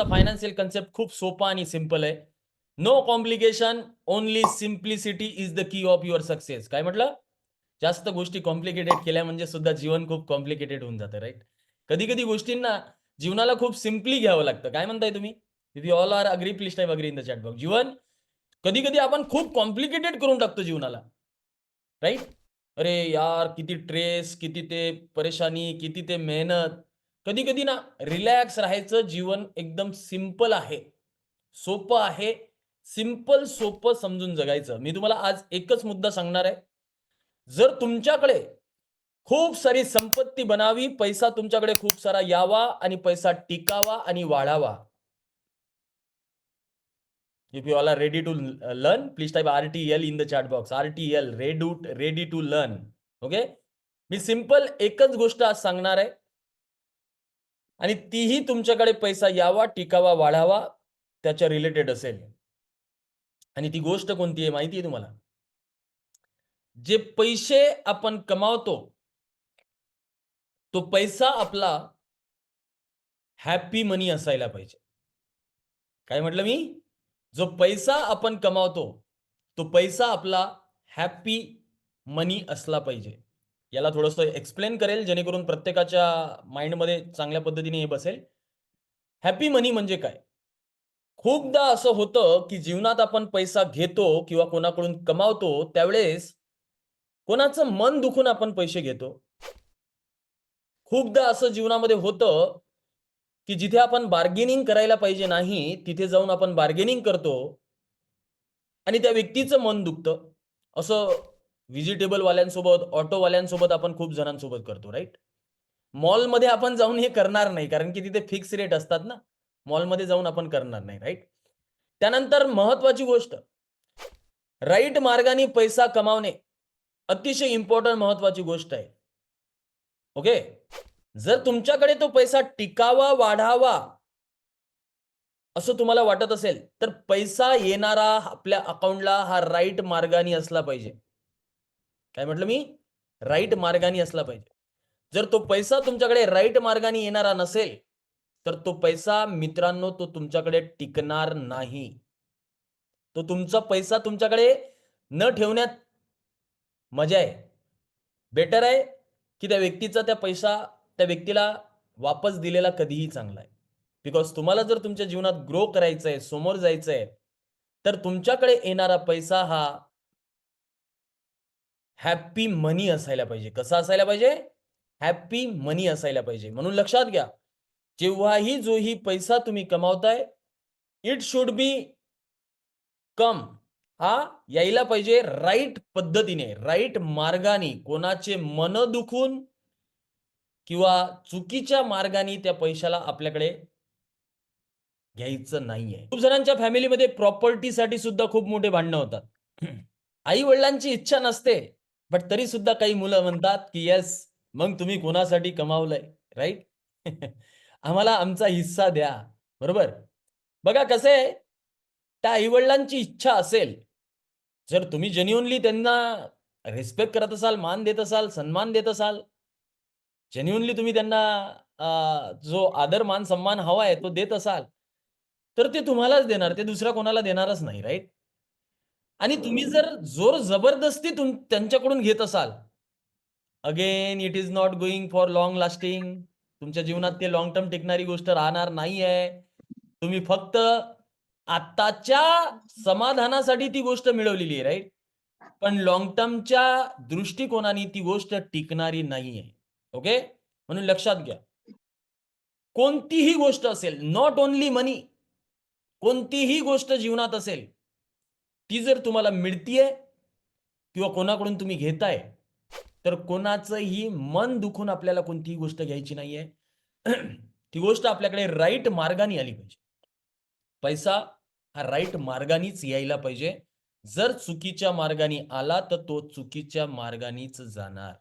Financial concept खूप सोपा आणि सिंपल आहे. No complication only simplicity is the key of your success काय म्हटलं? जास्त गोष्टी कॉम्प्लिकेटेड केल्या म्हणजे सुद्धा जीवन खूप कॉम्प्लिकेटेड होऊन जातं राईट कधी कधी गोष्टींना जीवनाला खूप सिम्पली घ्यावं लागतं. काय म्हणताय तुम्ही? If you all are agree please type agree in the chat box जीवन कधी कधी आपण खूप कॉम्प्लिकेटेड करून टाकतो जीवनाला. राईट अरे यार किती ट्रेस किती ते परेशानी किती ते मेहनत. कधी कधी ना रिलॅक्स राहायचं जीवन एकदम सिंपल आहे. सोपं आहे. सिंपल सोपं समजून जगायचं. मी तुम्हाला आज एकच मुद्दा सांगणार आहे. जर तुमच्याकडे खूप सारी संपत्ती बनावी पैसा तुमच्याकडे खूप सारा यावा आणि पैसा टिकावा आणि वाढावा. If you all are ready to learn please type R T L in the chat box R T L ready ready to learn okay me simple एकच गोष्ट आज सांगणार आहे. आणि तीही तुमच्याकडे पैसा यावा टिकावा वाढावा त्याच्या रिलेटेड असेल. आणि ती गोष्ट कोणती आहे माहिती आहे तुम्हाला? जे पैसे आपण कमावतो तो पैसा आपला हॅपी मनी असायला पाहिजे. काय म्हटलं मी? जो पैसा आपण कमावतो तो पैसा आपला हॅपी मनी असला पाहिजे. याला थोडंसं एक्सप्लेन करेल जेणेकरून प्रत्येकाच्या माइंडमध्ये चांगल्या पद्धतीने हे बसेल. हॅपी मनी म्हणजे काय? खूपदा असं होतं की जीवनात आपण पैसा घेतो किंवा कोणाकडून कमावतो त्यावेळेस कोणाचं मन दुखून आपण पैसे घेतो. खूपदा असं जीवनामध्ये होतं की जिथे आपण बार्गेनिंग करायला पाहिजे नाही तिथे जाऊन आपण बार्गेनिंग करतो आणि त्या व्यक्तीचं मन दुखतं. असं व्हिजिटेबल वाल्यांसोबत ऑटोवाल्यांसोबत आपण खूप जणांसोबत करतो राईट मॉलमध्ये आपण जाऊन हे करणार नाही कारण की तिथे फिक्स रेट असतात ना. मॉलमध्ये जाऊन आपण करणार नाही राईट त्यानंतर महत्वाची गोष्ट राईट मार्गाने पैसा कमावणे अतिशय इम्पॉर्टंट महत्वाची गोष्ट आहे. ओके जर तुमच्याकडे तो पैसा टिकावा वाढावा असं तुम्हाला वाटत असेल तर पैसा येणारा आपल्या अकाउंटला हा राईट मार्गाने असला पाहिजे. काय म्हटलं मी? राईट मार्गाने असला पाहिजे. जर तो पैसा तुमच्याकडे राईट मार्गाने येणारा नसेल तर तो पैसा मित्रांनो तो तुमच्याकडे टिकणार नाही. तो तुमचा पैसा तुमच्याकडे न ठेवण्यात मजा आहे. बेटर आहे की त्या व्यक्तीचा त्या पैसा त्या व्यक्तीला वापस दिलेला कधीही चांगला आहे. बिकॉज तुम्हाला जर तुमच्या जीवनात ग्रो करायचं आहे समोर जायचं आहे तर तुमच्याकडे येणारा पैसा हा हॅप्पी मनी असायला पाहिजे. कसा असायला पाहिजे? हॅप्पी मनी असायला पाहिजे. म्हणून लक्षात घ्या. जेव्हाही जोही पैसा तुम्ही कमावताय इट शुड बी कम हा यायला पाहिजे राईट पद्धतीने राईट मार्गाने. कोणाचे मन दुखून किंवा चुकीच्या मार्गाने त्या पैशाला आपल्याकडे घ्यायचं नाहीये. खूप जणांच्या फॅमिलीमध्ये प्रॉपर्टीसाठी सुद्धा खूप मोठे भांडणं होतात. आई वडिलांची इच्छा नसते. बट तरी सुद्धा काही मुलं म्हणतात की येस मग तुम्ही कोणासाठी कमावलंय? राईट आम्हाला आमचा हिस्सा द्या. बरोबर? बघा कसे त्या त्या आईवडिलांची इच्छा असेल. जर तुम्ही जेन्युनली त्यांना रिस्पेक्ट करत असाल मान देत असाल सन्मान देत असाल जेन्युनली तुम्ही त्यांना जो आदर मान सन्मान हवा आहे तो देत असाल तर ते तुम्हालाच देणार ते दुसऱ्या कोणाला देणारच नाही राईट आणि तुम्ही जर जोर जबरदस्ती तुम त्यांच्याकडून घेत असाल again it is not going for long lasting तुमच्या जीवनात ते लॉंग टर्म टिकणारी गोष्ट राहणार नाही आहे तुम्ही फक्त आत्ताच्या समाधानासाठी ती गोष्ट मिळवलेली आहे राईट पण लॉंग टर्मच्या दृष्टिकोनाने ती गोष्ट टिकणारी नाही आहे ओके म्हणून लक्षात घ्या. कोणतीही गोष्ट असेल नॉट ओनली मनी कोणतीही गोष्ट जीवनात असेल ती जर तुम्हाला मिळतीये किंवा कोणाकडून तुम्ही घेताय तर कोणाचंही मन दुखून आपल्याला कोणतीही गोष्ट घ्यायची नाहीये. ती गोष्ट आपल्याकडे राईट मार्गाने आली पाहिजे. पैसा हा राईट मार्गानेच यायला पाहिजे. जर चुकीच्या मार्गाने आला तर तो चुकीच्या मार्गानेच जाणार.